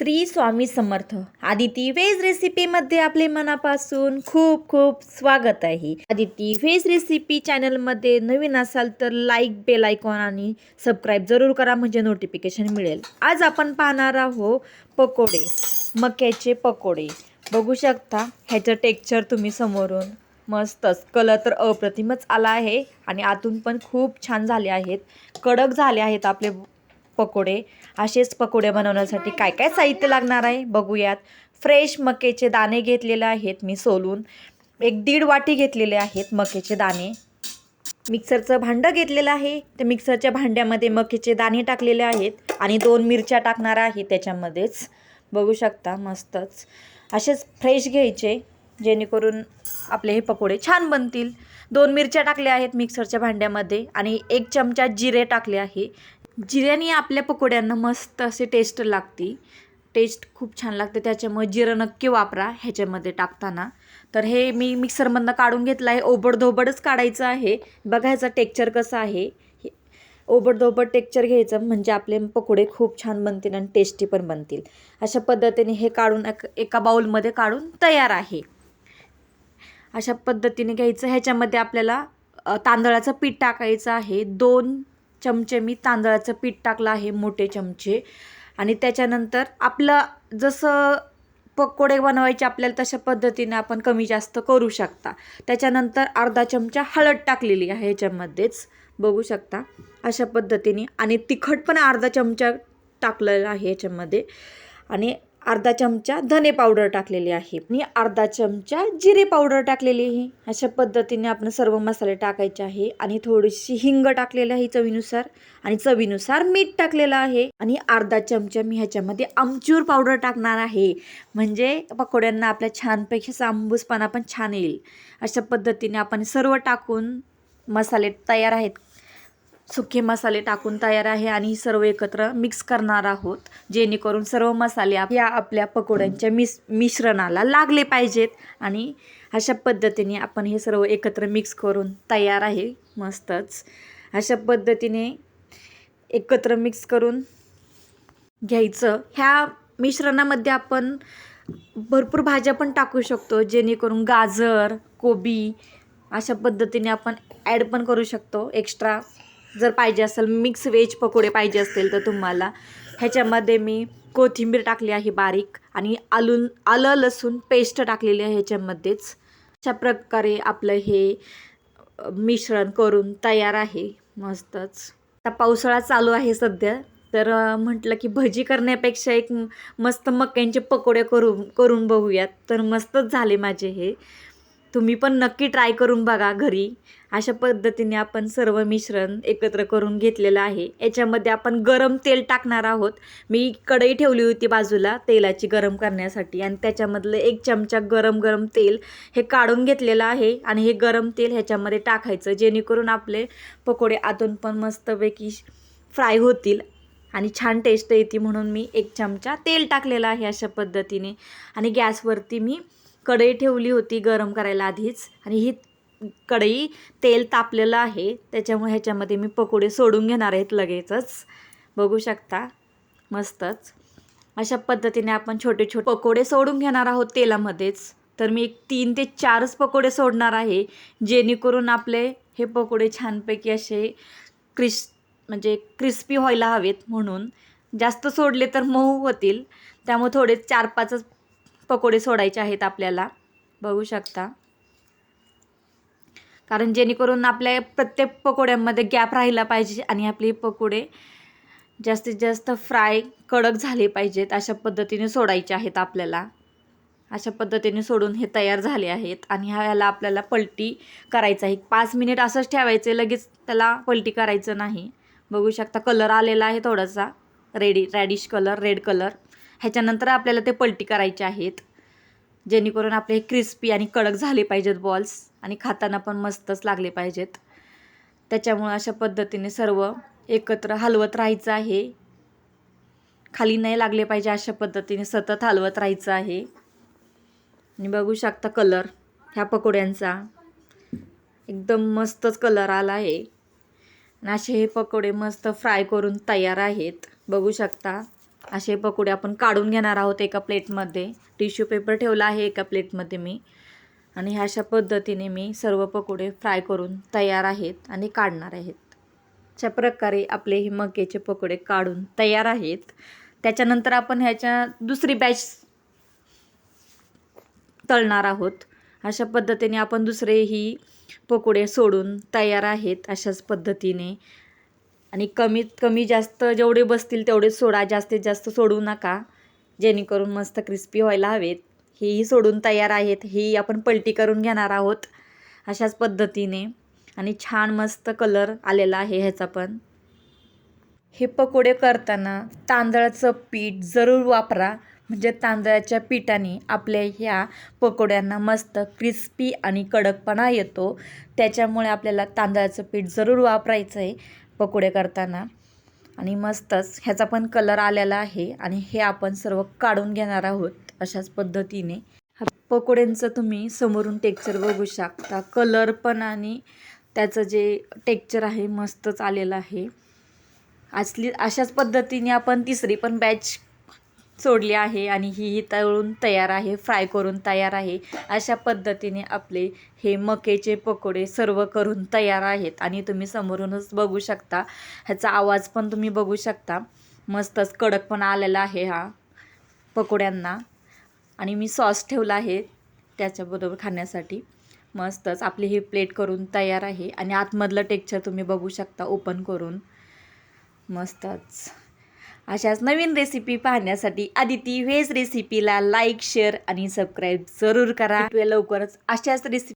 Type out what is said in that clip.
Shri Swami Samarth. Aditi veg रेसिपीमध्ये आपले मनापासून खूप खूप स्वागत आहे. आदिती व्हेज रेसिपी चॅनलमध्ये नवीन असाल तर लाईक बेल आयकॉन आणि सबस्क्राईब जरूर करा म्हणजे नोटिफिकेशन मिळेल. आज आपण पाहणार आहोत पकोडे मक्याचे पकोडे. बघू शकता ह्याचं टेक्चर तुम्ही समोरून मस्तच कलर तर अप्रतिमच आला आहे आणि आतून पण खूप छान झाले आहेत. कडक झाले आहेत आपले पकोडे. असेच पकोडे बनवण्यासाठी काय काय साहित्य लागणार आहे? बघूयात. फ्रेश मकेचे दाणे घेतलेले आहेत मी सोलून. एक दीड वाटी घेतलेले आहेत मकेचे दाणे. मिक्सरचं भांडं घेतलेलं आहे. त्या मिक्सरच्या भांड्यामध्ये मकेचे दाणे टाकलेले आहेत आणि दोन मिरच्या टाकणार आहे त्याच्यामध्येच. बघू शकता मस्तच. असेच फ्रेश घ्यायचे जेणेकरून आपले हे पकोडे छान बनतील. दोन मिरच्या टाकल्या आहेत मिक्सरच्या भांड्यामध्ये आणि एक चमचा जिरे टाकले आहे. जिऱ्याने आपल्या पकोड्यांना मस्त असे टेस्ट लागते. टेस्ट खूप छान लागते. त्याच्यामुळे जिरं नक्की वापरा ह्याच्यामध्ये टाकताना. तर हे मी मिक्सरमधनं काढून घेतलं आहे. ओबडधोबडच काढायचं आहे. बघायचं टेक्चर कसं आहे. हे ओबडधोबड टेक्चर घ्यायचं म्हणजे आपले पकोडे खूप छान बनतील आणि टेस्टी पण बनतील. अशा पद्धतीने हे काढून एक एका बाऊलमध्ये काढून तयार आहे. अशा पद्धतीने घ्यायचं. ह्याच्यामध्ये आपल्याला तांदळाचं पीठ टाकायचं आहे. दोन चमचे मी तांदळाचं पीठ टाकलं आहे मोठे चमचे. आणि त्याच्यानंतर आपलं जसं पकोडे बनवायचे आपल्याला तशा पद्धतीने आपण कमी जास्त करू शकता. त्याच्यानंतर अर्धा चमचा हळद टाकलेली आहे ह्याच्यामध्येच बघू शकता अशा पद्धतीने. आणि तिखट पण अर्धा चमचा टाकलेला आहे याच्यामध्ये. आणि अर्धा चमचा धने पावडर टाकलेली आहे. आणि अर्धा चमचा जिरे पावडर टाकलेली आहे. अशा पद्धतीने आपण सर्व मसाले टाकायचे आहे. आणि थोडीशी हिंग टाकलेली आहे चवीनुसार. आणि चवीनुसार मीठ टाकलेलं आहे. आणि अर्धा चमचा मी ह्याच्यामध्ये आमचूर पावडर टाकणार आहे. म्हणजे पकोड्यांना आपल्या छानपैकी आंबूसपणा पण छान येईल. अशा पद्धतीने आपण सर्व टाकून मसाले तयार आहेत. सुके मसाले टाकून तयार आहे आणि ही सर्व एकत्र मिक्स करणार आहोत जेणेकरून सर्व मसाले या आपल्या पकोड्यांच्या मिस मिश्रणाला लागले पाहिजेत. आणि अशा पद्धतीने आपण हे सर्व एकत्र मिक्स करून तयार आहे. मस्तच. अशा पद्धतीने एकत्र मिक्स करून घ्यायचं. ह्या मिश्रणामध्ये आपण भरपूर भाज्या पण टाकू शकतो जेणेकरून गाजर कोबी अशा पद्धतीने आपण ॲड पण करू शकतो. एक्स्ट्रा जर पाहिजे असेल मिक्स व्हेज पकोडे पाहिजे असतील तर तुम्हाला. ह्याच्यामध्ये मी कोथिंबीर टाकली आहे बारीक आणि आलून आलं लसूण पेस्ट टाकलेली आहे ह्याच्यामध्येच. अशा प्रकारे आपलं हे मिश्रण करून तयार आहे. मस्तच. आता पावसाळा चालू आहे सध्या. तर म्हटलं की भजी करण्यापेक्षा एक मस्त मक्यांचे पकोडे करू करून बघूयात. तर मस्तच झाले माझे हे. तुम्ही पण नक्की ट्राय करून बघा घरी. अशा पद्धतीने आपण सर्व मिश्रण एकत्र करून घेतलेलं आहे. याच्यामध्ये आपण गरम तेल टाकणार आहोत. मी कढई ठेवली होती बाजूला तेलाची गरम करण्यासाठी आणि त्याच्यामधलं एक चमचा गरम गरम तेल हे काढून घेतलेलं आहे आणि हे गरम तेल ह्याच्यामध्ये टाकायचं जेणेकरून आपले पकोडे आतून पण मस्तपैकी फ्राय होतील आणि छान टेस्ट येते म्हणून मी एक चमचा तेल टाकलेलं आहे अशा पद्धतीने. आणि गॅसवरती मी कढई ठेवली होती गरम करायला आधीच आणि ही कढई तेल तापलेलं आहे. त्याच्यामुळे ह्याच्यामध्ये मी पकोडे सोडून घेणार आहेत लगेचच. बघू शकता. मस्तच. अशा पद्धतीने आपण छोटे छोटे पकोडे सोडून घेणार आहोत तेलामध्येच. तर मी एक तीन ते चारच पकोडे सोडणार आहे जेणेकरून आपले हे पकोडे छानपैकी असे क्रिस म्हणजे क्रिस्पी व्हायला हवेत म्हणून. जास्त सोडले तर मऊ होतील. त्यामुळे थोडे चार पाचच पकोडे सोडायचे आहेत आपल्याला. बघू शकता. कारण जेणेकरून आपल्या प्रत्येक पकोड्यांमध्ये गॅप राहिला पाहिजे आणि आपले पकोडे जास्तीत जास्त फ्राय कडक झाले पाहिजेत अशा पद्धतीने सोडायचे आहेत आपल्याला. अशा पद्धतीने सोडून हे तयार झाले आहेत आणि ह्याला आपल्याला पलटी करायचं आहे. पाच मिनिट असंच ठेवायचं लगेच त्याला पलटी करायचं नाही. बघू शकता कलर आलेला आहे थोडासा. Ready reddish colour red colour ह्याच्यानंतर आपल्याला ते पलटी करायचे आहेत. जेणेकरून आपले हे क्रिस्पी आणि कडक झाले पाहिजेत बॉल्स आणि खाताना पण मस्तच लागले पाहिजेत. त्याच्यामुळं अशा पद्धतीने सर्व एकत्र हलवत राहायचं आहे. खाली नाही लागले पाहिजे अशा पद्धतीने सतत हलवत राहायचं आहे. आणि बघू शकता कलर ह्या पकोड्यांचा. एकदम मस्तच कलर आला आहे. आणि असे हे पकोडे मस्त फ्राय करून तयार आहेत. बघू शकता. असे पकोडे आपण काढून घेणार आहोत एका प्लेटमध्ये. टिश्यू पेपर ठेवला आहे एका प्लेटमध्ये मी. आणि ह्या अशा पद्धतीने मी सर्व पकोडे फ्राय करून तयार आहेत आणि काढणार आहेत. अशा प्रकारे आपले हे मक्याचे पकोडे काढून तयार आहेत. त्याच्यानंतर आपण ह्याच्या दुसरी बॅच तळणार आहोत. अशा पद्धतीने आपण दुसरेही पकोडे सोडून तयार आहेत अशाच पद्धतीने. आणि कमीत कमी जास्त जेवढे बसतील तेवढे सोडा जास्तीत जास्त सोडू नका. जेणेकरून मस्त क्रिस्पी व्हायला हवेत. हेही सोडून तयार आहेत ही आपण पलटी करून घेणार आहोत अशाच पद्धतीने. आणि छान मस्त कलर आलेला आहे ह्याचा पण. हे पकोडे करताना तांदळाचं पीठ जरूर वापरा. म्हणजे तांदळाच्या पिठाने आपल्या ह्या पकोड्यांना मस्त क्रिस्पी आणि कडकपणा येतो. त्याच्यामुळे आपल्याला तांदळाचं पीठ जरूर वापरायचं आहे पकोडे करताना. आणि मस्तच ह्याचा पण कलर आलेला आहे आणि हे आपण सर्व काढून घेणार आहोत अशाच पद्धतीने. हा पकोड्यांचं तुम्ही समोरून टेक्चर बघू शकता. कलर पण आणि त्याचं जे टेक्चर आहे मस्तच आलेलं आहे. असली अशाच पद्धतीने आपण तिसरी पण बॅच सोडली आहे आणि ही तळून तयार आहे फ्राय करून तयार आहे. अशा पद्धतीने आपले हे मकेचे पकोडे सर्व करून तयार आहेत. आणि तुम्ही समोरूनच बघू शकता ह्याचा आवाज पण तुम्ही बघू शकता. मस्तच कडक पण आलेला आहे हा पकोड्यांना. आणि मी सॉस ठेवला आहे त्याच्याबरोबर खाण्यासाठी. मस्तच आपली ही प्लेट करून तयार आहे. आणि आतमधलं टेक्चर तुम्ही बघू शकता ओपन करून. मस्तच. अशाच नवीन रेसिपी पाहण्यासाठी आदिती व्हेज रेसिपीला लाईक शेअर आणि सबस्क्राईब जरूर करा. लवकरच अशाच रेसिपी